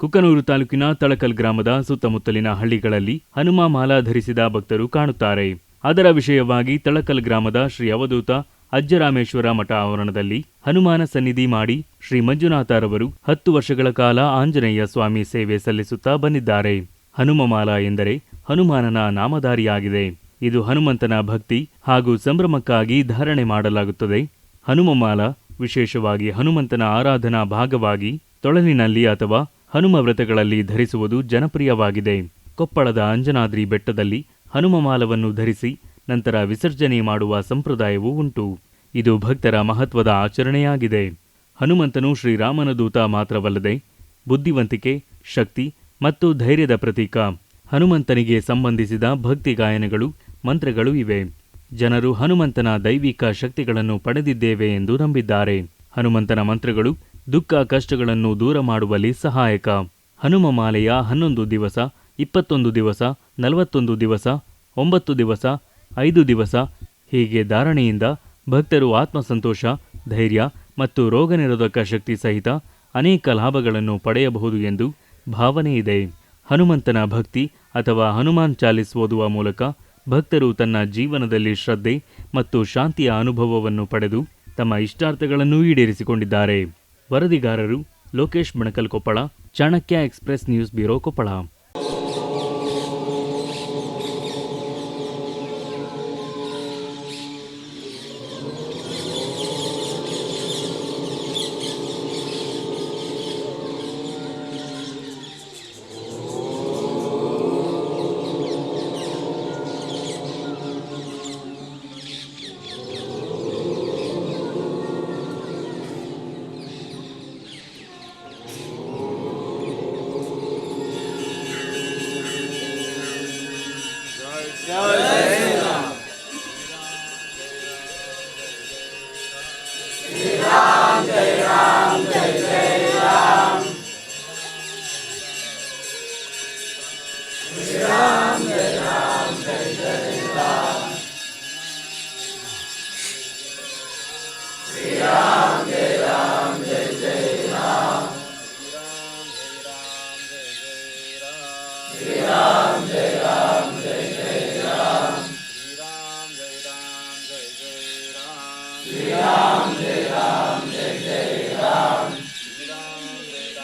ಕುಕ್ಕನೂರು ತಾಲೂಕಿನ ತಳಕಲ್ ಗ್ರಾಮದ ಸುತ್ತಮುತ್ತಲಿನ ಹಳ್ಳಿಗಳಲ್ಲಿ ಹನುಮ ಮಾಲಾ ಧರಿಸಿದ ಭಕ್ತರು ಕಾಣುತ್ತಾರೆ. ಅದರ ವಿಷಯವಾಗಿ ತಳಕಲ್ ಗ್ರಾಮದ ಶ್ರೀ ಅವಧೂತ ಅಜ್ಜರಾಮೇಶ್ವರ ಮಠ ಆವರಣದಲ್ಲಿ ಹನುಮಾನ ಸನ್ನಿಧಿ ಮಾಡಿ ಶ್ರೀ ಮಂಜುನಾಥರವರು ಹತ್ತು ವರ್ಷಗಳ ಕಾಲ ಆಂಜನೇಯ ಸ್ವಾಮಿ ಸೇವೆ ಸಲ್ಲಿಸುತ್ತಾ ಬಂದಿದ್ದಾರೆ. ಹನುಮಮಾಲ ಎಂದರೆ ಹನುಮಾನನ ನಾಮಧಾರಿಯಾಗಿದೆ. ಇದು ಹನುಮಂತನ ಭಕ್ತಿ ಹಾಗೂ ಸಂಭ್ರಮಕ್ಕಾಗಿ ಧಾರಣೆ ಮಾಡಲಾಗುತ್ತದೆ. ಹನುಮಮಾಲ ವಿಶೇಷವಾಗಿ ಹನುಮಂತನ ಆರಾಧನಾ ಭಾಗವಾಗಿ ತೊಳಲಿನಲ್ಲಿ ಅಥವಾ ಹನುಮ ವ್ರತಗಳಲ್ಲಿ ಧರಿಸುವುದು ಜನಪ್ರಿಯವಾಗಿದೆ. ಕೊಪ್ಪಳದ ಅಂಜನಾದ್ರಿ ಬೆಟ್ಟದಲ್ಲಿ ಹನುಮಮಾಲವನ್ನು ಧರಿಸಿ ನಂತರ ವಿಸರ್ಜನೆ ಮಾಡುವ ಸಂಪ್ರದಾಯವೂ ಉಂಟು. ಇದು ಭಕ್ತರ ಮಹತ್ವದ ಆಚರಣೆಯಾಗಿದೆ. ಹನುಮಂತನು ಶ್ರೀರಾಮನ ದೂತ ಮಾತ್ರವಲ್ಲದೆ ಬುದ್ಧಿವಂತಿಕೆ, ಶಕ್ತಿ ಮತ್ತು ಧೈರ್ಯದ ಪ್ರತೀಕ. ಹನುಮಂತನಿಗೆ ಸಂಬಂಧಿಸಿದ ಭಕ್ತಿ ಗಾಯನಗಳು, ಮಂತ್ರಗಳು ಇವೆ. ಜನರು ಹನುಮಂತನ ದೈವಿಕ ಶಕ್ತಿಗಳನ್ನು ಪಡೆದಿದ್ದೇವೆ ಎಂದು ನಂಬಿದ್ದಾರೆ. ಹನುಮಂತನ ಮಂತ್ರಗಳು ದುಃಖ ಕಷ್ಟಗಳನ್ನು ದೂರ ಮಾಡುವಲ್ಲಿ ಸಹಾಯಕ. ಹನುಮಮಾಲೆಯ ಹನ್ನೊಂದು ದಿವಸ, ಇಪ್ಪತ್ತೊಂದು ದಿವಸ, ನಲವತ್ತೊಂದು ದಿವಸ, ಒಂಬತ್ತು ದಿವಸ, ಐದು ದಿವಸ ಹೀಗೆ ಧಾರಣೆಯಿಂದ ಭಕ್ತರು ಆತ್ಮಸಂತೋಷ, ಧೈರ್ಯ ಮತ್ತು ರೋಗನಿರೋಧಕ ಶಕ್ತಿ ಸಹಿತ ಅನೇಕ ಲಾಭಗಳನ್ನು ಪಡೆಯಬಹುದು ಎಂದು ಭಾವನೆ ಇದೆ. ಹನುಮಂತನ ಭಕ್ತಿ ಅಥವಾ ಹನುಮಾನ್ ಚಾಲಿಸ್ ಓದುವ ಮೂಲಕ ಭಕ್ತರು ತನ್ನ ಜೀವನದಲ್ಲಿ ಶ್ರದ್ಧೆ ಮತ್ತು ಶಾಂತಿಯ ಅನುಭವವನ್ನು ಪಡೆದು ತಮ್ಮ ಇಷ್ಟಾರ್ಥಗಳನ್ನು ಈಡೇರಿಸಿಕೊಂಡಿದ್ದಾರೆ. ವರದಿಗಾರರು Lokesh Banakal Koppal Chanakya express news bureau Koppal. Yeah.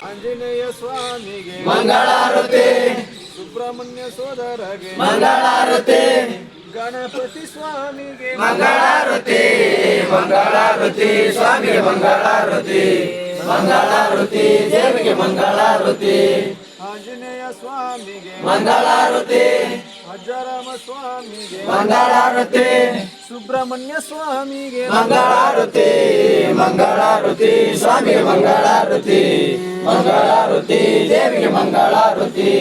Anjaneya ಸ್ವಾಮಿಗೆ ಮಂಗಳಾರತಿ. ಸುಬ್ರಹ್ಮಣ್ಯ ಸೋದರಗೆ ಮಂಗಳಾರತಿ. ಗಣಪತಿ ಸ್ವಾಮಿಗೆ ಮಂಗಳಾರತಿ. ಮಂಗಳಾರತಿ. ಸ್ವಾಮಿಗೆ ಮಂಗಳಾರತಿ. ಮಂಗಳಾರತಿ. ದೇವಿಗೆ ಮಂಗಳಾರತಿ. ಆಂಜನೇಯ ಸ್ವಾಮಿಗೆ ಮಂಗಳಾರತಿ. ಅಜ್ಜರಾಮ ಸ್ವಾಮಿಗೆ ಮಂಗಳಾರತಿ. ಸುಬ್ರಹ್ಮಣ್ಯ ಸ್ವಾಮಿಗೆ ಮಂಗಳಾರತಿ ಮಂಗಳಾರುತಿ ಸ್ವಾಮಿಗೆ ಮಂಗಳಾರುತಿ ಮಂಗಳಾರುತಿ ದೇವಿಗೆ ಮಂಗಳಾರುತಿ.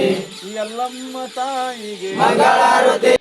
ಎಲ್ಲಮ್ಮ ತಾಯಿಗೆ ಮಂಗಳಾರತಿ.